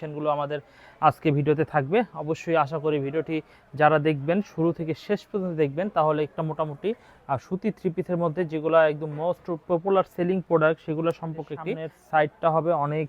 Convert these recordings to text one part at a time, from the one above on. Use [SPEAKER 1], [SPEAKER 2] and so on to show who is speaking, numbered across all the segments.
[SPEAKER 1] সেগুলো আমাদের আজকে ভিডিওতে থাকবে। অবশ্যই আশা করি ভিডিওটি যারা দেখবেন শুরু থেকে শেষ পর্যন্ত দেখবেন তাহলে একটা মোটামুটি আর সুতি থ্রি পিসের মধ্যে যেগুলো একদম মোস্ট পপুলার সেলিং প্রোডাক্ট সেগুলো সম্পর্কে সাইডটা হবে অনেক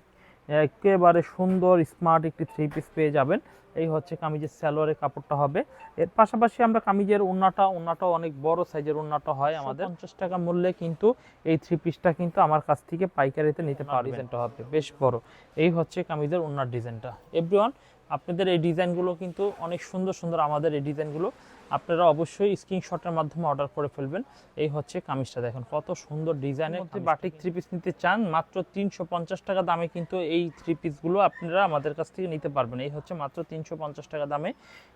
[SPEAKER 1] একেবারে সুন্দর স্মার্ট একটি থ্রি পিস পেয়ে যাবেন। এই হচ্ছে কামিজের সালোয়ারের কাপড়টা হবে। এর পাশাপাশি আমরা কামিজের ওন্নাটা ওন্নাটাও অনেক বড় সাইজের ওন্নাটা হয় আমাদের। পঞ্চাশ টাকা মূল্যে কিন্তু এই থ্রি পিসটা কিন্তু আমার কাছ থেকে পাইকারিতে নিতে পারবেন। ডিজাইনটা হবে। বেশ বড়। এই হচ্ছে কামিজের ওন্নার ডিজাইনটা এভরিওয়ান আপনাদের এই ডিজাইনগুলো কিন্তু অনেক সুন্দর সুন্দর আমাদের এই ডিজাইনগুলো আপনারা অবশ্যই স্ক্রিনশটের মাধ্যমে অর্ডার করে ফেলবেন। এই হচ্ছে কামিজটা দেখুন কত সুন্দর ডিজাইনের মধ্যে বাটিক থ্রি পিস নিতে চান মাত্র তিনশো পঞ্চাশ টাকা দামে কিন্তু এই থ্রি পিসগুলো আপনারা আমাদের কাছ থেকে নিতে পারবেন। এই হচ্ছে মাত্র তিনশো পঞ্চাশ টাকা দামে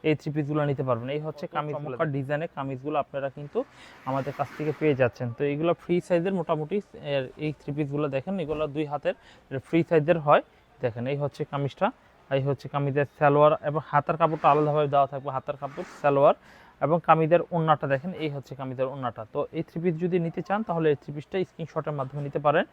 [SPEAKER 1] এই থ্রি পিসগুলো নিতে পারবেন। এই হচ্ছে কামিজ ডিজাইনের কামিজগুলো আপনারা কিন্তু আমাদের কাছ থেকে পেয়ে যাচ্ছেন। তো এইগুলো ফ্রি সাইজের মোটামুটি এই থ্রি পিসগুলো দেখেন এগুলো দুই হাতের ফ্রি সাইজের হয়। দেখেন এই হচ্ছে কামিজটা। এই হচ্ছে কামিজের সালোয়ার এবং হাতার কাপড়টা আলাদাভাবে দেওয়া থাকবে, হাতার কাপড়, সালোয়ার এবং কামিদের ওন্নাটা দেখেন, এই হচ্ছে কামিদের ওন্নাটা। তো এই থ্রি পিস যদি নিতে চান, তাহলে এই থ্রি পিসটা স্ক্রিনশটের মাধ্যমে নিতে পারেন।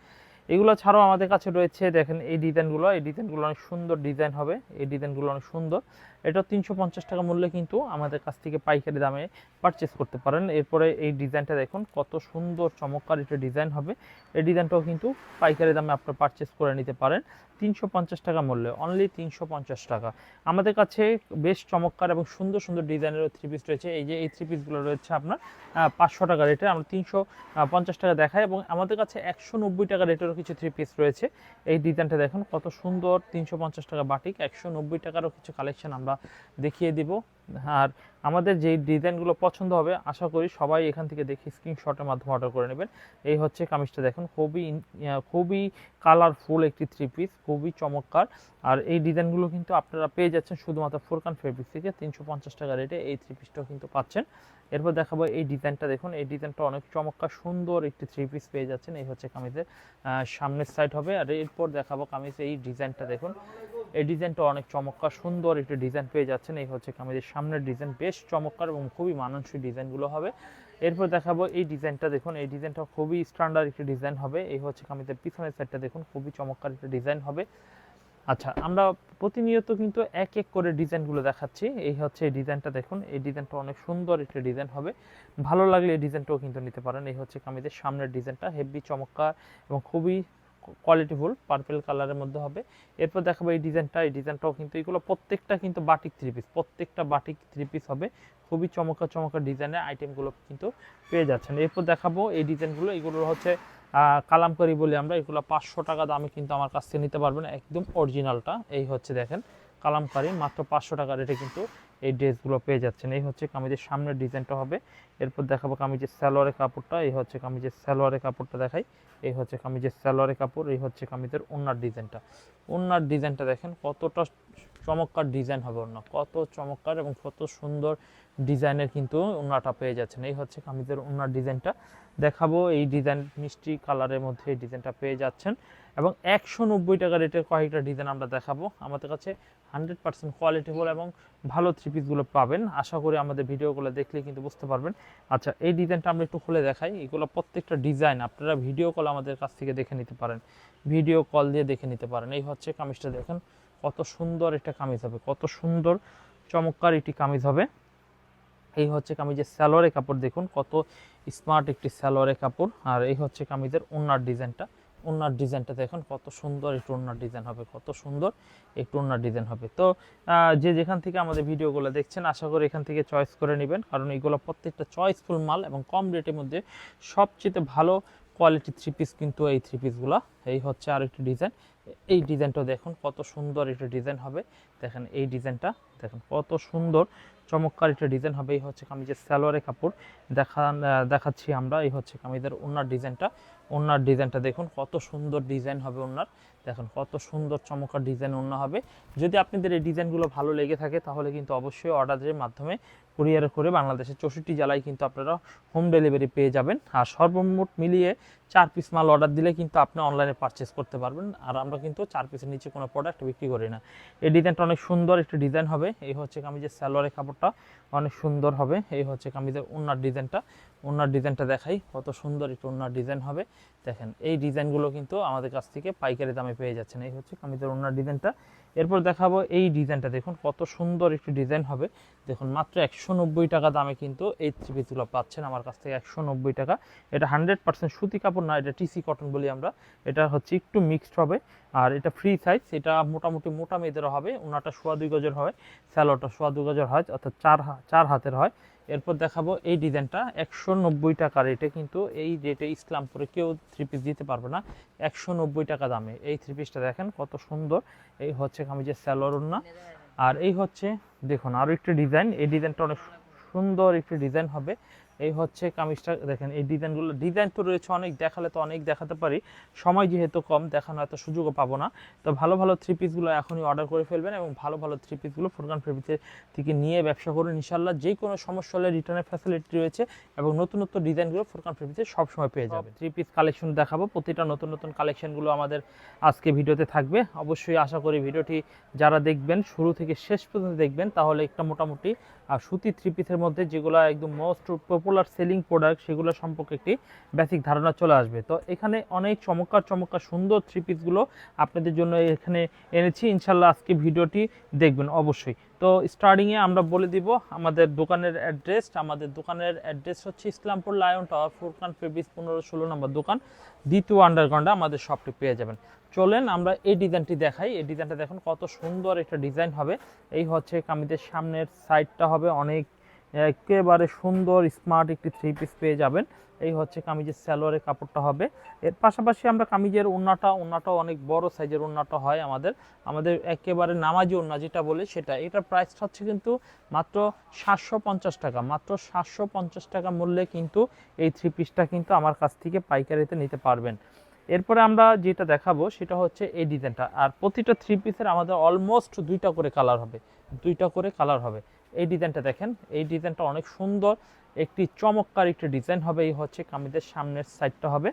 [SPEAKER 1] এগুলো ছাড়াও আমাদের কাছে রয়েছে, দেখেন এই ডিজাইনগুলো এই ডিজাইনগুলো অনেক সুন্দর ডিজাইন হবে, এই ডিজাইনগুলো অনেক সুন্দর। এটা তিনশো পঞ্চাশ টাকা মূল্যে কিন্তু আমাদের কাছ থেকে পাইকারি দামে পারচেস করতে পারেন। এরপরে এই ডিজাইনটা দেখুন, কত সুন্দর, চমৎকার এটা ডিজাইন হবে। এই ডিজাইনটাও কিন্তু পাইকারি দামে আপনারা পারচেস করে নিতে পারেন, তিনশো পঞ্চাশ টাকা মূল্যে অনলি তিনশো পঞ্চাশ টাকা। আমাদের কাছে বেশ চমৎকার এবং সুন্দর সুন্দর ডিজাইনের থ্রি পিস রয়েছে। এই যে এই থ্রি পিসগুলো রয়েছে আপনার পাঁচশো টাকা রেটে আমরা তিনশো পঞ্চাশ টাকা দেখাই এবং আমাদের কাছে একশো নব্বই টাকা রেটেরও কিছু থ্রি পিস রয়েছে। এই ডিজাইনটা দেখুন, কত সুন্দর, তিনশো পঞ্চাশ টাকা বাটিক একশো নব্বই টাকারও কিছু কালেকশন আমরা দেখিয়ে দিব। আর আমাদের যেই ডিজাইনগুলো পছন্দ হবে, আশা করি সবাই এখান থেকে দেখে স্ক্রিনশটের মাধ্যমে অর্ডার করে নেবেন। এই হচ্ছে কামিজটা দেখুন, খুবই খুবই কালারফুল একটি থ্রি পিস খুবই চমৎকার। আর এই ডিজাইনগুলো কিন্তু আপনারা পেয়ে যাচ্ছেন শুধুমাত্র ফোরকান ফেব্রিক থেকে, তিনশো পঞ্চাশ টাকা রেটে এই থ্রি পিসটাও কিন্তু পাচ্ছেন। এরপর দেখাবো এই ডিজাইনটা দেখুন, এই ডিজাইনটা অনেক চমৎকার, সুন্দর একটি থ্রি পিস পেয়ে যাচ্ছেন। এই হচ্ছে কামিজের সামনের সাইড হবে। আর এরপর দেখাবো কামিজের এই ডিজাইনটা দেখুন। এই ডিজাইনটা অনেক চমৎকার, সুন্দর একটা ডিজাইন পেয়ে যাচ্ছেন। এই হচ্ছে কামিজের সামনের ডিজাইন, বেশ চমৎকার এবং খুবই মানানসই ডিজাইনগুলো হবে। এরপর দেখাবো এই ডিজাইনটা, দেখুন, এই ডিজাইনটা খুবই স্ট্যান্ডার্ড একটা ডিজাইন হবে। এই হচ্ছে কামিজের পিছনের সাইডটা দেখুন, খুবই চমৎকার একটা ডিজাইন হবে। আচ্ছা আমরা প্রতিনিয়ত কিন্তু এক এক করে ডিজাইনগুলো দেখাচ্ছি। এই হচ্ছে এই ডিজাইনটা, দেখুন, এই ডিজাইনটা অনেক সুন্দর একটা ডিজাইন হবে। ভালো লাগলে এই ডিজাইনটাও কিন্তু নিতে পারেন। এই হচ্ছে কামিজের সামনের ডিজাইনটা, হেভি চমৎকার এবং খুবই কোয়ালিটিফুল পার্পেল কালারের মধ্যে হবে। এরপর দেখাবো এই ডিজাইনটা এই ডিজাইনটাও কিন্তু এগুলো প্রত্যেকটা কিন্তু বাটিক থ্রি পিস প্রত্যেকটা বাটিক থ্রি পিস হবে। খুবই চমকা চমকা ডিজাইনের আইটেমগুলো কিন্তু পেয়ে যাচ্ছেন। এরপর দেখাবো এই ডিজাইনগুলো এগুলো হচ্ছে কালামকারি বলি আমরা, এগুলো পাঁচশো টাকা দামে কিন্তু আমার কাছ থেকে নিতে পারবেন, একদম অরিজিনালটা এই হচ্ছে দেখেন কালামকারি, মাত্র পাঁচশো টাকা রেটে কিন্তু এই ড্রেসগুলো পেয়ে যাচ্ছেন। এই হচ্ছে কামিজের সামনের ডিজাইনটা হবে। এরপর দেখাবো কামিজের সালোয়ারের কাপড়টা, এই হচ্ছে কামিজের স্যালোয়ারের কাপড়টা দেখাই। এই হচ্ছে কামিজের সালোয়ারের কাপড়, এই হচ্ছে কামিজের ওনার ডিজাইনটা। ওনার ডিজাইনটা দেখেন, কতটা চমৎকার ডিজাইন হবে ওনা কত চমৎকার এবং কত সুন্দর ডিজাইনের কিন্তু ওনাটা পেয়ে যাচ্ছেন। এই হচ্ছে কামিজের ওনার ডিজাইনটা। দেখাবো এই ডিজাইন, মিষ্টি কালারের মধ্যে এই ডিজাইনটা পেয়ে যাচ্ছেন। এবং একশো নব্বই টাকা রেটের কয়েকটা ডিজাইন আমরা দেখাবো। আমাদের কাছে হান্ড্রেড পার্সেন্ট কোয়ালিটিফুল এবং ভালো থ্রি পিসগুলো পাবেন। আশা করি আমাদের ভিডিওগুলো দেখলে কিন্তু বুঝতে পারবেন। আচ্ছা এই ডিজাইনটা আমরা একটু খুলে দেখাই। এগুলো প্রত্যেকটা ডিজাইন আপনারা ভিডিও কল আমাদের কাছ থেকে দেখে নিতে পারেন। ভিডিও কল দিয়ে দেখে নিতে পারেন। এই হচ্ছে কামিজটা, দেখেন কত সুন্দর একটা কামিজ হবে, কত সুন্দর চমৎকার একটি কামিজ হবে। এই হচ্ছে কামিজের স্যালোয়ারের কাপড়, দেখুন কত স্মার্ট একটি স্যালোয়ারের কাপড়। আর এই হচ্ছে কামিজের ওনার ডিজাইনটা। ওনার ডিজাইনটা দেখুন, কত সুন্দর একটু ওনার ডিজাইন হবে, কত সুন্দর একটু ওনার ডিজাইন হবে। তো যে যেখান থেকে আমাদের ভিডিওগুলো দেখছেন, আশা করি এখান থেকে চয়েস করে নেবেন, কারণ এইগুলো প্রত্যেকটা চয়েসফুল মাল এবং কম রেটের মধ্যে সবচেয়ে ভালো কোয়ালিটি থ্রি পিস কিন্তু এই থ্রি পিসগুলো। এই হচ্ছে আর একটি ডিজাইন। এই ডিজাইনটা দেখুন, কত সুন্দর একটা ডিজাইন হবে। দেখেন, এই ডিজাইনটা দেখেন, কত সুন্দর, চমৎকার একটা ডিজাইন হবে। এই হচ্ছে কামিজের সালোয়ারের কাপড়। দেখান দেখাচ্ছি আমরা, এই হচ্ছে কামিজের ওনার ডিজাইনটা। ওনার ডিজাইনটা দেখুন, কত সুন্দর ডিজাইন হবে ওনার দেখুন, কত সুন্দর চমৎকার ডিজাইন অন্য হবে। যদি আপনাদের এই ডিজাইনগুলো ভালো লেগে থাকে, তাহলে কিন্তু অবশ্যই অর্ডারের মাধ্যমে কুরিয়ার করে বাংলাদেশের চৌষট্টি জেলায় কিন্তু আপনারা হোম ডেলিভারি পেয়ে যাবেন। আর সর্বমোট মিলিয়ে চার পিস মাল অর্ডার দিলে কিন্তু আপনি অনলাইনে পারচেস করতে পারবেন। আর আমরা কিন্তু চার পিসের নিচে কোনো প্রোডাক্ট বিক্রি করি না। এই ডিজাইনটা অনেক সুন্দর একটা ডিজাইন হবে। এই হচ্ছে কামিজের সালোয়ারের কাপড়টা অনেক সুন্দর হবে। এই হচ্ছে কামিজের ওনার ডিজাইনটা। ওনার ডিজাইনটা দেখাই কত সুন্দর একটু ওনার ডিজাইন হবে। দেখেন, এই ডিজাইনগুলো কিন্তু আমাদের কাছ থেকে পাইকারি দামে পেয়ে যাচ্ছেন। এই হচ্ছে কামিজের ওনার ডিজাইনটা। এরপর দেখাবো এই ডিজাইনটা। দেখুন, কত সুন্দর একটি ডিজাইন হবে। দেখুন, মাত্র একশো নব্বই টাকা দামে কিন্তু এই থ্রি পিসগুলো পাচ্ছেন আমার কাছ থেকে একশো নব্বই টাকা। এটা হান্ড্রেড পার্সেন্ট সুতি কাপড় না, এটা টিসি কটন বলি আমরা। এটা হচ্ছে একটু মিক্সড হবে। আর এটা ফ্রি সাইজ এটা মোটামুটি মোটা মেয়েদেরও হবে ওনাটা সোয়া দুই গজের হয় স্যালোটা সোয়া দুই গজের হয়, অর্থাৎ চার চার হাতের হয়। এরপর দেখাবো এই ডিজাইনটা, একশো নব্বই টাকা রেটে কিন্তু এই রেটে ইসলামপুরে কেউ থ্রি পিস দিতে পারবে না, একশো নব্বই টাকা দামে। এই থ্রি পিসটা দেখেন কত সুন্দর, এই হচ্ছে কামিজের স্যালোর না আর এই হচ্ছে, দেখুন আরও একটি ডিজাইন, এই ডিজাইনটা অনেক সুন্দর একটি ডিজাইন হবে। এই হচ্ছে কামিজটা দেখেন এই ডিজাইনগুলো ডিজাইন তো রয়েছে অনেক দেখালে তো অনেক দেখাতে পারি। সময় যেহেতু কম দেখানো এত সুযোগও পাবো না। তো ভালো ভালো থ্রি পিসগুলো এখনই অর্ডার করে ফেলবেন এবং ভালো ভালো থ্রি পিসগুলো ফুরকান ফেব্রিক্সের থেকে নিয়ে ব্যবসা করুন ইনশাল্লাহ যে কোনো সমস্যা হলে রিটার্নের ফ্যাসিলিটি রয়েছে এবং নতুন নতুন ডিজাইনগুলো ফুরকান ফেব্রিক্সে সবসময় পেয়ে যাবে থ্রি পিস কালেকশন দেখাবো প্রতিটা নতুন নতুন কালেকশনগুলো আমাদের আজকে ভিডিওতে থাকবে। অবশ্যই আশা করি ভিডিওটি যারা দেখবেন শুরু থেকে শেষ পর্যন্ত দেখবেন তাহলে একটা মোটামুটি আর সুতি থ্রি পিসের মধ্যে যেগুলো একদম মোস্ট পপুলার সেলিং প্রোডাক্ট সেগুলো সম্পর্কে একটি বেসিক ধারণা চলে আসবে। তো এখানে অনেক চমৎকার চমৎকার, সুন্দর থ্রি পিসগুলো আপনাদের জন্য এখানে এনেছি। ইনশাল্লাহ আজকে ভিডিওটি দেখবেন অবশ্যই। তো স্টার্টিংয়ে আমরা বলে দিব আমাদের দোকানের অ্যাড্রেস আমাদের দোকানের অ্যাড্রেস হচ্ছে Islampur lion tower Furqan fabrics পনেরো ষোলো নম্বর দোকান। দ্বিতীয় আন্ডারগ্রাউন্ডে আমাদের শপটি পেয়ে যাবেন। চলেন আমরা এই ডিজাইনটি দেখাই। এই ডিজাইনটা দেখুন কত সুন্দর একটা ডিজাইন হবে। এই হচ্ছে কামিজের সামনের সাইডটা হবে। অনেক একেবারে সুন্দর স্মার্ট একটি থ্রি পিস পেয়ে যাবেন। এই হচ্ছে কামিজের স্যালোয়ারের কাপড়টা হবে। এর পাশাপাশি আমরা কামিজের ওন্নাটা, ওন্নাটাও অনেক বড় সাইজের ওন্নাটা হয় আমাদের। আমাদের একেবারে নামাজি ওন্না যেটা বলে সেটা। এটার প্রাইসটা হচ্ছে কিন্তু মাত্র সাতশো পঞ্চাশ টাকা। মাত্র সাতশো পঞ্চাশ টাকা মূল্যে কিন্তু এই থ্রি পিসটা কিন্তু আমার কাছ থেকে পাইকারিতে নিতে পারবেন। এরপরে আমরা যেটা দেখাবো সেটা হচ্ছে এই ডিজাইনটা আর প্রতিটা থ্রি পিসের আমাদের অলমোস্ট দুইটা করে কালার হবে। দুইটা করে কালার হবে। এই ডিজাইনটা দেখেন, এই ডিজাইনটা অনেক সুন্দর, একটি চমৎকার একটি ডিজাইন হবে, এই হচ্ছে কামিজের সামনের সাইডটা হবে।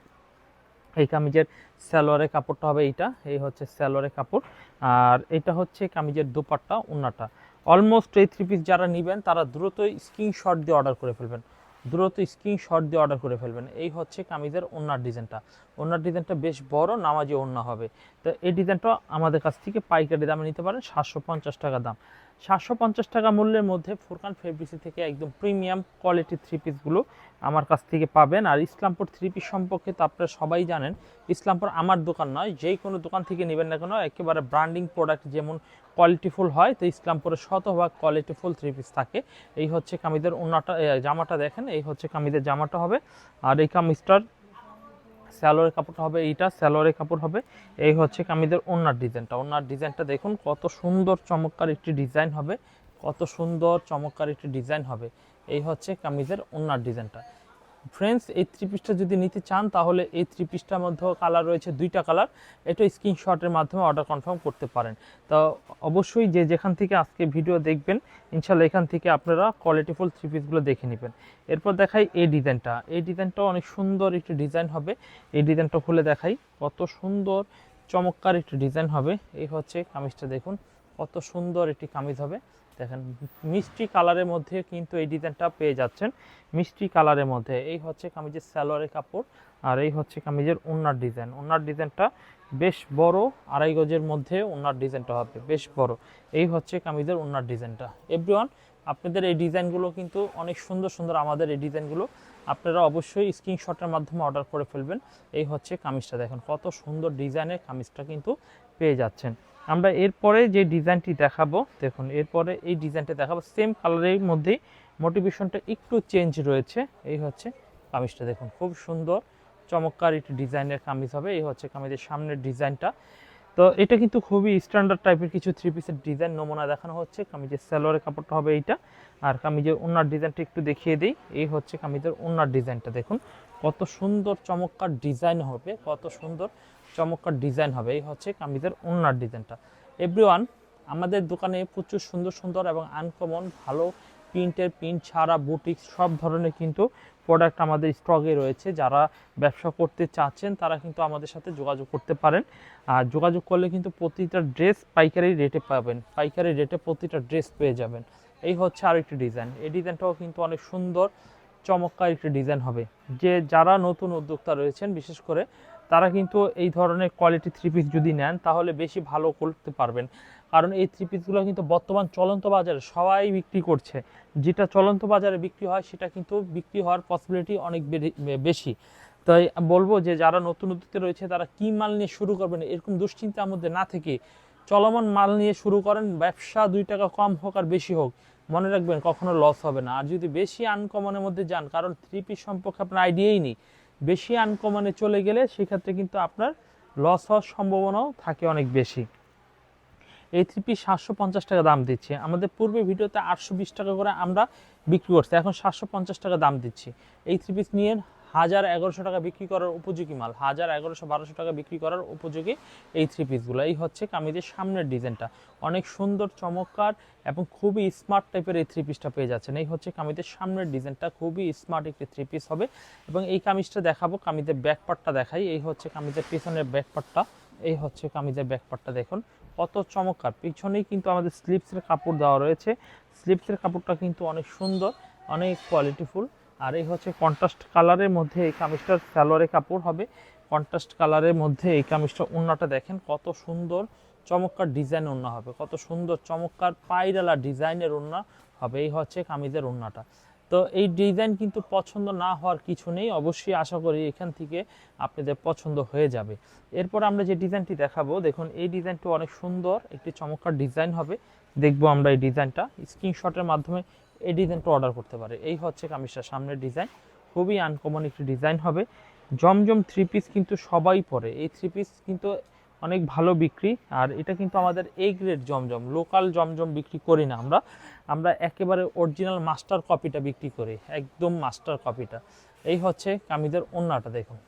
[SPEAKER 1] এই কামিজের স্যালোয়ারের কাপড়টা হবে এইটা, এই হচ্ছে স্যালোয়ারের কাপড়। আর এটা হচ্ছে কামিজের দুপাট্টা, উন্নাটা। অলমোস্ট এই থ্রি পিস যারা নেবেন, তারা দ্রুতই স্ক্রিনশট দিয়ে অর্ডার করে ফেলবেন। দ্রুত স্ক্রিনশট দিয়ে অর্ডার করে ফেলবেন। এই হচ্ছে কামিজের ওনার ডিজাইনটা। ওনার ডিজাইনটা বেশ বড়, নামাজি ওড়না হবে। তো এই ডিজাইনটা আমাদের কাছ থেকে পাইকারি দামে নিতে পারেন, সাতশো পঞ্চাশ টাকা দাম। সাতশো পঞ্চাশ টাকা মূল্যের মধ্যে ফুরকান ফেব্রিক্সি থেকে একদম প্রিমিয়াম কোয়ালিটির থ্রি পিসগুলো আমার কাছ থেকে পাবেন। আর ইসলামপুর থ্রি পিস সম্পর্কে তো আপনারা সবাই জানেন, ইসলামপুর আমার দোকান নয়, যেই কোনো দোকান থেকে নেবেন না কেন, একেবারে ব্র্যান্ডিং প্রোডাক্ট যেমন কোয়ালিটিফুল হয়, তো ইসলামপুরে শতভাগ কোয়ালিটিফুল থ্রি পিস থাকে। এই হচ্ছে কামিদের ওনাটা জামাটা দেখেন, এই হচ্ছে কামিদের জামাটা হবে। আর এই কামিজটার স্যালোয়ারের কাপড়টা হবে এইটা, স্যালোয়ারের কাপড় হবে। এই হচ্ছে কামিদের ওনার ডিজাইনটা। ওনার ডিজাইনটা দেখুন, কত সুন্দর, চমৎকার একটি ডিজাইন হবে। কত সুন্দর, চমৎকার একটি ডিজাইন হবে। এই হচ্ছে কামিজের ওনার ডিজাইনটা। ফ্রেন্ডস এই থ্রি যদি নিতে চান, তাহলে এই থ্রি মধ্যেও কালার রয়েছে দুইটা কালার এটা স্ক্রিনশটের মাধ্যমে অর্ডার কনফার্ম করতে পারেন। তো অবশ্যই যে যেখান থেকে আজকে ভিডিও দেখবেন, ইনশাল্লাহ এখান থেকে আপনারা কোয়ালিটিফুল থ্রি পিসগুলো দেখে নেবেন। এরপর দেখাই এই ডিজাইনটা এই ডিজাইনটাও অনেক সুন্দর একটি ডিজাইন হবে। এই ডিজাইনটা খুলে দেখাই। কত সুন্দর, চমৎকার একটি ডিজাইন হবে। এই হচ্ছে কামিজটা দেখুন। কত সুন্দর একটি কামিজ হবে। দেখেন, মিষ্টি কালারের মধ্যে কিন্তু এই ডিজাইনটা পেয়ে যাচ্ছেন। মিষ্টি কালারের মধ্যে। এই হচ্ছে কামিজের স্যালোয়ারের কাপড় আর এই হচ্ছে কামিজের ওনার ডিজাইন। ওনার ডিজাইনটা বেশ বড়, আড়াই গজের মধ্যে ওনার ডিজাইনটা হবে। বেশ বড়। এই হচ্ছে কামিজের ওনার ডিজাইনটা। এভরিওয়ান আপনাদের এই ডিজাইনগুলো কিন্তু অনেক সুন্দর সুন্দর আমাদের এই ডিজাইনগুলো আপনারা অবশ্যই স্ক্রিনশটের মাধ্যমে অর্ডার করে ফেলবেন। এই হচ্ছে কামিজটা। দেখেন, কত সুন্দর ডিজাইনের কামিজটা কিন্তু পেয়ে যাচ্ছেন। আমরা এরপরে যে ডিজাইনটি দেখাবো, দেখুন, এরপরে এই ডিজাইনটা দেখাবো। সেম কালারের মধ্যেই মোটিভেশনটা একটু চেঞ্জ রয়েছে। এই হচ্ছে কামিজটা, দেখুন, খুব সুন্দর, চমৎকার একটি ডিজাইনের কামিজ হবে। এই হচ্ছে কামিজের সামনের ডিজাইনটা। তো এটা কিন্তু খুবই স্ট্যান্ডার্ড টাইপের কিছু থ্রি পিসের ডিজাইন নমুনা দেখানো হচ্ছে। কামিজের স্যালোয়ারের কাপড়টা হবে এইটা। আর কামিজের ওনার ডিজাইনটা একটু দেখিয়ে দিই। এই হচ্ছে কামিজের ওনার ডিজাইনটা দেখুন, কত সুন্দর, চমৎকার ডিজাইন হবে, কত সুন্দর। চমৎকার ডিজাইন হবে। এই হচ্ছে কামিজের ওনার ডিজাইনটা। এভরিওয়ান আমাদের দোকানে প্রচুর সুন্দর সুন্দর এবং আনকমন ভালো প্রিন্টের প্রিন্ট ছাড়া বুটিক সব ধরনের কিন্তু প্রোডাক্ট আমাদের স্টকে রয়েছে। যারা ব্যবসা করতে চাচ্ছেন, তারা কিন্তু আমাদের সাথে যোগাযোগ করতে পারেন। আর যোগাযোগ করলে কিন্তু প্রতিটা ড্রেস পাইকারি রেটে পাবেন। পাইকারি রেটে প্রতিটা ড্রেস পেয়ে যাবেন। এই হচ্ছে আরেকটি ডিজাইন এই ডিজাইনটাও কিন্তু অনেক সুন্দর, চমৎকার একটি ডিজাইন হবে। যে যারা নতুন উদ্যোক্তা রয়েছেন, বিশেষ করে তারা কিন্তু এই ধরনের কোয়ালিটি থ্রি পিস যদি নেন, তাহলে বেশি ভালো করতে পারবেন। কারণ এই থ্রি পিসগুলো কিন্তু বর্তমান চলন্ত বাজারে সবাই বিক্রি করছে। যেটা চলন্ত বাজারে বিক্রি হয়, সেটা কিন্তু বিক্রি হওয়ার পসিবিলিটি অনেক বেশি। তাই বলব যে, যারা নতুন উদ্যোক্তা রয়েছে, তারা কি মাল নিয়ে শুরু করবেন, এরকম দুশ্চিন্তার মধ্যে না থেকে চলমান মাল নিয়ে শুরু করেন, ব্যবসা দুই টাকা কম হোক আর বেশি হোক। মনে রাখবেন, কখনো লস হবে না। আর যদি বেশি আনকমনের মধ্যে যান, কারণ থ্রি পিস সম্পর্কে আপনার আইডিয়াই নেই। বেশি আনকমনে চলে গেলে সেক্ষেত্রে কিন্তু আপনার লস হওয়ার সম্ভাবনাও থাকে অনেক বেশি। এই থ্রি পিস সাতশো পঞ্চাশ টাকা দাম দিচ্ছে। আমাদের পূর্বে ভিডিওতে আটশো বিশ টাকা করে আমরা বিক্রি করছি, এখন সাতশো পঞ্চাশ টাকা দাম দিচ্ছি। এই থ্রি পিস নিয়ে হাজার এগারোশো টাকা বিক্রি করার উপযোগী মাল, হাজার এগারোশো বারোশো টাকা বিক্রি করার উপযোগী এই থ্রি পিসগুলো এই হচ্ছে কামিজের সামনের ডিজাইনটা অনেক সুন্দর, চমৎকার এবং খুবই স্মার্ট টাইপের এই থ্রি পিসটা পেয়ে যাচ্ছেন। এই হচ্ছে কামিজের সামনের ডিজাইনটা খুবই স্মার্ট একটি থ্রি পিস হবে এবং এই কামিজটা দেখাবো, কামিজের ব্যাক পার্টটা দেখাই। এই হচ্ছে কামিজের পিছনের ব্যাক পার্টটা এই হচ্ছে কামিজের ব্যাক পার্টটা দেখুন, কত চমৎকার। পিছনেই কিন্তু আমাদের স্লিপসের কাপড় দেওয়া রয়েছে। স্লিপসের কাপড়টা কিন্তু অনেক সুন্দর, অনেক কোয়ালিটিফুল আর এই হচ্ছে কন্ট্রাস্ট কালারের মধ্যে এই কামিজটার স্যালোয়ারের কাপড় হবে। কন্ট্রাস্ট কালারের মধ্যে এই কামিজটা ওড়নাটা দেখেন কত সুন্দর চমৎকার ডিজাইন ওড়না হবে। কত সুন্দর চমৎকার পাইরালা ডিজাইনের ওড়না হবে এই হচ্ছে কামিজের ওড়নাটা। তো এই ডিজাইন কিন্তু পছন্দ না হওয়ার কিছু নেই, অবশ্যই আশা করি এখান থেকে আপনাদের পছন্দ হয়ে যাবে। এরপর আমরা যে ডিজাইনটি দেখাবো, দেখুন এই ডিজাইনটি অনেক সুন্দর, একটি চমৎকার ডিজাইন হবে। দেখব আমরা এই ডিজাইনটা। স্ক্রিনশটের মাধ্যমে এই ডিজাইনটা অর্ডার করতে পারে। এই হচ্ছে কামিজটার সামনের ডিজাইন। খুবই আনকমন একটি ডিজাইন হবে। জমজম থ্রি পিস কিন্তু সবাই পরে। এই থ্রি পিস কিন্তু অনেক ভালো বিক্রি। আর এটা কিন্তু আমাদের এই গ্রেড জমজম। লোকাল জমজম বিক্রি করি না আমরা। আমরা একেবারে অরিজিনাল মাস্টার কপিটা বিক্রি করি। একদম মাস্টার কপিটা এই হচ্ছে কামিজের ওন্নাটা, দেখুন।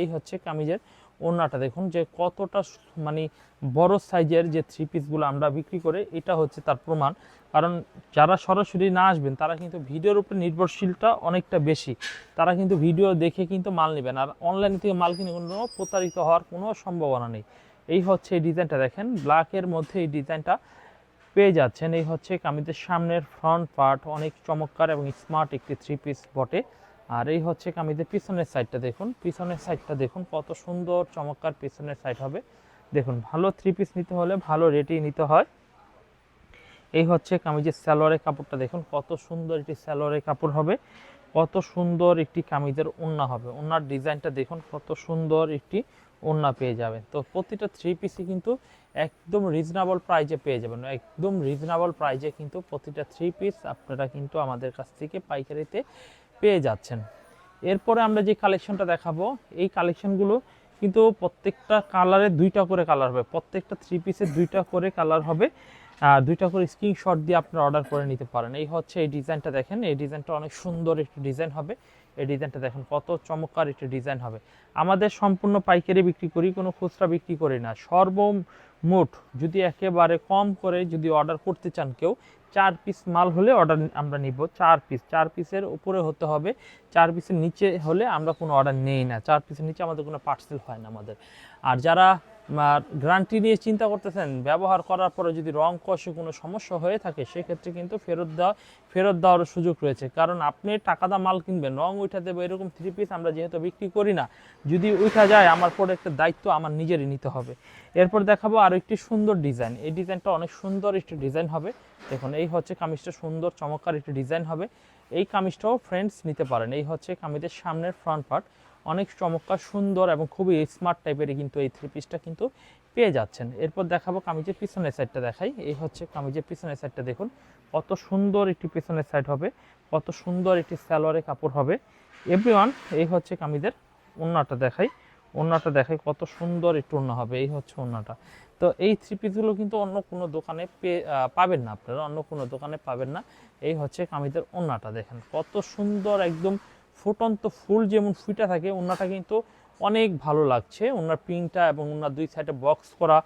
[SPEAKER 1] এই হচ্ছে কামিজের ওন্নাটা দেখুন যে কতটা মানে বড় সাইজের যে থ্রি পিসগুলো আমরা বিক্রি করে, এটা হচ্ছে তার প্রমাণ। কারণ যারা সরাসরি না আসবেন, তারা কিন্তু ভিডিওর উপর নির্ভরশীলটা অনেকটা বেশি। তারা কিন্তু ভিডিও দেখে কিন্তু মাল নেবেন। আর অনলাইন থেকে মাল কিনে কোনো প্রতারিত হওয়ার কোনো সম্ভাবনা নেই। এই হচ্ছে এই ডিজাইনটা দেখেন ব্ল্যাকের মধ্যে এই ডিজাইনটা পেয়ে যাচ্ছেন। এই হচ্ছে কামিজের সামনের ফ্রন্ট পার্ট অনেক চমৎকার এবং স্মার্ট একটি থ্রি পিস বটে। আর এই হচ্ছে কামিজের পিছনের সাইডটা দেখুন। পিছনের সাইডটা দেখুন, কত সুন্দর, চমৎকার পিছনের সাইড হবে। দেখুন, ভালো থ্রি পিস নিতে হলে ভালো রেটেই নিতে হয়। এই হচ্ছে কামিজের স্যালোয়ারের কাপড়টা দেখুন, কত সুন্দর একটি স্যালোয়ারের কাপড় হবে। কত সুন্দর একটি কামিজের ওড়না হবে। ওড়নার ডিজাইনটা দেখুন, কত সুন্দর একটি ওড়না পেয়ে যাবেন। তো প্রতিটা থ্রি পিসই কিন্তু একদম রিজনেবল প্রাইজে পেয়ে যাবেন। একদম রিজনেবল প্রাইজে কিন্তু প্রতিটা থ্রি পিস আপনারা কিন্তু আমাদের কাছ থেকে পাইকারিতে পেয়ে যাচ্ছেন। এরপরে আমরা যে কালেকশনটা দেখাবো, এই কালেকশনগুলো কিন্তু প্রত্যেকটা কালারে দুইটা করে কালার হবে। প্রত্যেকটা থ্রি পিসের দুইটা করে কালার হবে। আর দুইটা করে স্ক্রিনশট দিয়ে আপনারা অর্ডার করে নিতে পারেন। এই হচ্ছে এই ডিজাইনটা দেখেন। এই ডিজাইনটা অনেক সুন্দর একটি ডিজাইন হবে। এই ডিজাইনটা দেখেন কত চমৎকার একটি ডিজাইন হবে। আমাদের সম্পূর্ণ পাইকারি বিক্রি করি, কোনো খুচরা বিক্রি করি না। সর্বমোট যদি একেবারে কম করে যদি অর্ডার করতে চান কেউ, চার পিস মাল হলে অর্ডার আমরা নিব, চার পিস চার পিসের উপরে হতে হবে, চার পিসের নিচে হলে আমরা কোনো অর্ডার নেই না। চার পিসের নিচে আমাদের কোনো পার্সেল হয় না আমাদের। আর যারা গ্যারান্টি নিয়ে চিন্তা করতেছেন, ব্যবহার করার পরে যদি রং কষে কোনো সমস্যা হয়ে থাকে, সেক্ষেত্রে কিন্তু ফেরত দেওয়া, ফেরত দেওয়ার সুযোগ রয়েছে। কারণ আপনি টাকা দা মাল কিনবেন, রং উঠা দেবো, এরকম থ্রি পিস আমরা যেহেতু বিক্রি করি না, যদি উঠা যায়, আমার প্রোডাক্টের দায়িত্ব আমার নিজেরই নিতে হবে। এরপর দেখাবো আরও একটি সুন্দর ডিজাইন এই ডিজাইনটা অনেক সুন্দর একটি ডিজাইন হবে। দেখুন, এই হচ্ছে কামিজটা, সুন্দর, চমৎকার একটি ডিজাইন হবে। এই কামিজটাও ফ্রেন্ডস নিতে পারেন। এই হচ্ছে কামিজের সামনের ফ্রন্ট পার্ট অনেক চমৎকার, সুন্দর এবং খুবই স্মার্ট টাইপের কিন্তু এই থ্রি পিসটা কিন্তু পেয়ে যাচ্ছেন। এরপর দেখাবো কামিজের পিছনের সাইডটা দেখাই। এই হচ্ছে কামিজের পিছনের সাইডটা দেখুন। কত সুন্দর একটি পিছনের সাইড হবে। কত সুন্দর একটি সালোয়ারের কাপড় হবে। এভরিওয়ান এই হচ্ছে কামিজের ওড়নাটা দেখাই। ওড়নাটা দেখাই কত সুন্দর একটু ওড়না হবে। এই হচ্ছে ওড়নাটা। তো এই থ্রি পিসগুলো কিন্তু অন্য কোনো দোকানে পাবেন না আপনারা। অন্য কোনো দোকানে পাবেন না। এই হচ্ছে কামিজের ওড়নাটা দেখেন। কত সুন্দর একদম ফুটন্ত ফুল যেমন ফুইটা থাকে ওড়নাটা কিন্তু অনেক ভালো লাগছে। ওনার প্রিন্টটা এবং ওনার দুই সাইডে বক্স করা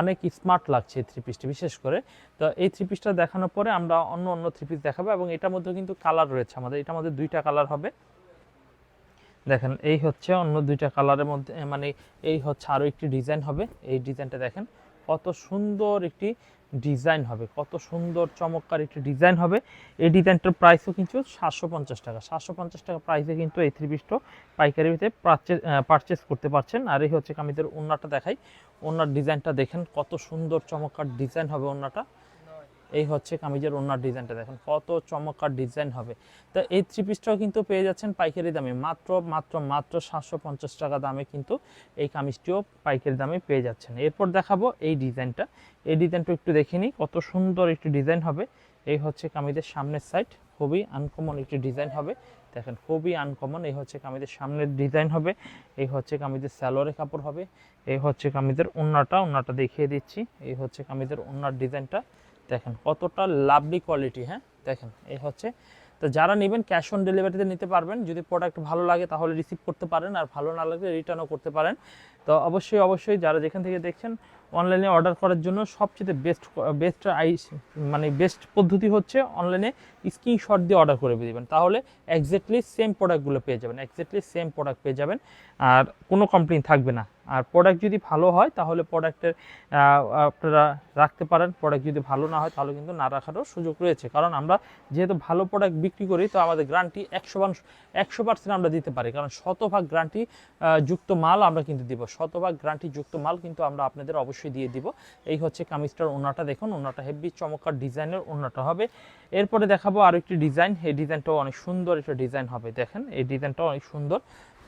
[SPEAKER 1] অনেক স্মার্ট লাগছে এই থ্রি পিসটি বিশেষ করে। তো এই থ্রি পিসটা দেখানোর পরে আমরা অন্য অন্য থ্রি পিস দেখাবো এবং এটার মধ্যে কিন্তু কালার রয়েছে আমাদের। এটার মধ্যে দুইটা কালার হবে। দেখেন, এই হচ্ছে অন্য দুইটা কালারের মধ্যে মানে এই হচ্ছে আরও একটি ডিজাইন হবে। এই ডিজাইনটা দেখেন, কত সুন্দর একটি ডিজাইন হবে। কত সুন্দর, চমৎকার একটি ডিজাইন হবে। এই ডিজাইনটার প্রাইসও কিন্তু সাতশো পঞ্চাশ টাকা। সাতশো পঞ্চাশ টাকা প্রাইসে কিন্তু এই থ্রি পিসটো পাইকারি ভিতরে পারচেস করতে পারছেন। আর এই হচ্ছে আমি তোর অন্যটা দেখাই। ওনার ডিজাইনটা দেখেন কত সুন্দর, চমৎকার ডিজাইন হবে ওন্নাটা এই হচ্ছে কামিজের ওনার ডিজাইনটা দেখেন, কত চমৎকার ডিজাইন হবে। তো এই থ্রি পিসটাও কিন্তু পেয়ে যাচ্ছেন পাইকারি দামে, মাত্র মাত্র মাত্র সাতশো পঞ্চাশ টাকা দামে কিন্তু এই কামিজটিও পাইকারি দামে পেয়ে যাচ্ছেন। এরপর দেখাবো এই ডিজাইনটা। এই ডিজাইনটা একটু দেখে নিই, কত সুন্দর একটি ডিজাইন হবে। এই হচ্ছে কামিজের সামনের সাইড খুবই আনকমন একটি ডিজাইন হবে। দেখেন, খুবই আনকমন এই হচ্ছে কামিজের সামনের ডিজাইন হবে। এই হচ্ছে কামিজের স্যালোরে কাপড় হবে। এই হচ্ছে কামিজের ওন্নাটা ওন্নাটা দেখিয়ে দিচ্ছি। এই হচ্ছে কামিজের ওন্নার ডিজাইনটা। দেখেন কতটা লাভলি কোয়ালিটি হ্যাঁ? দেখেন, এই হচ্ছে। তো যারা নেবেন ক্যাশ অন ডেলিভারিতে নিতে পারবেন, যদি প্রোডাক্ট ভালো লাগে তাহলে রিসিভ করতে পারেন, আর ভালো না লাগলে রিটার্নও করতে পারেন। তো অবশ্যই অবশ্যই যারা যেখান থেকে দেখছেন অনলাইনে অর্ডার করার জন্য সবচেয়ে বেস্ট বেস্ট আই মানে বেস্ট পদ্ধতি হচ্ছে অনলাইনে স্ক্রিনশট দিয়ে অর্ডার করে দিবেন। তাহলে এক্স্যাক্টলি সেম প্রোডাক্টগুলো পেয়ে যাবেন এক্স্যাক্টলি সেম প্রোডাক্ট পেয়ে যাবেন, আর কোনো কমপ্লেন থাকবে না। আর প্রোডাক্ট যদি ভালো হয়, তাহলে প্রোডাক্টের আপনারা রাখতে পারেন। প্রোডাক্ট যদি ভালো না হয়, তাহলে কিন্তু না রাখারও সুযোগ রয়েছে। কারণ আমরা যেহেতু ভালো প্রোডাক্ট বিক্রি করি, তো আমাদের গ্রান্টি একশো একশো পার্সেন্ট আমরা দিতে পারি। কারণ শতভাগ গ্রান্টি যুক্ত মাল আমরা কিন্তু দিব। শতভাগ গ্যারান্টি যুক্ত মাল কিন্তু আমরা আপনাদের অবশ্যই দিয়ে দিব। এই হচ্ছে কামিজটার ওনাটা দেখুন। ওনাটা হেভি চমৎকার ডিজাইনের ওনাটা হবে। এরপরে দেখাবো আরও একটি ডিজাইন। এই ডিজাইনটাও অনেক সুন্দর একটা ডিজাইন হবে। দেখেন, এই ডিজাইনটাও অনেক সুন্দর।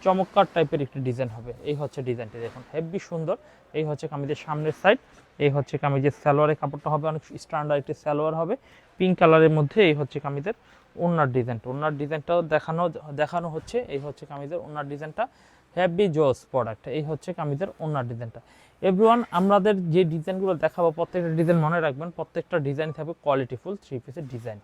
[SPEAKER 1] চমৎকার টাইপের একটি ডিজাইন হবে। এই হচ্ছে ডিজাইনটি দেখুন, হেভি সুন্দর। এই হচ্ছে কামিজের সামনের সাইড এই হচ্ছে কামিজের সালোয়ারের কাপড়টা হবে, অনেক স্ট্যান্ডার্ড একটি সালোয়ার হবে। পিঙ্ক কালারের মধ্যে এই হচ্ছে কামিজের ওনার ডিজাইনটা ওনার ডিজাইনটাও দেখানো দেখানো হচ্ছে, এই হচ্ছে কামিজের ওনার ডিজাইনটা হ্যাভি জোস প্রোডাক্ট এই হচ্ছে কামিজের ওনার ডিজাইনটা এভরিওয়ান আমাদের যে ডিজাইনগুলো দেখাবো, প্রত্যেকটা ডিজাইন মনে রাখবেন, প্রত্যেকটা ডিজাইন থাকবে কোয়ালিটিফুল থ্রি পিসের ডিজাইন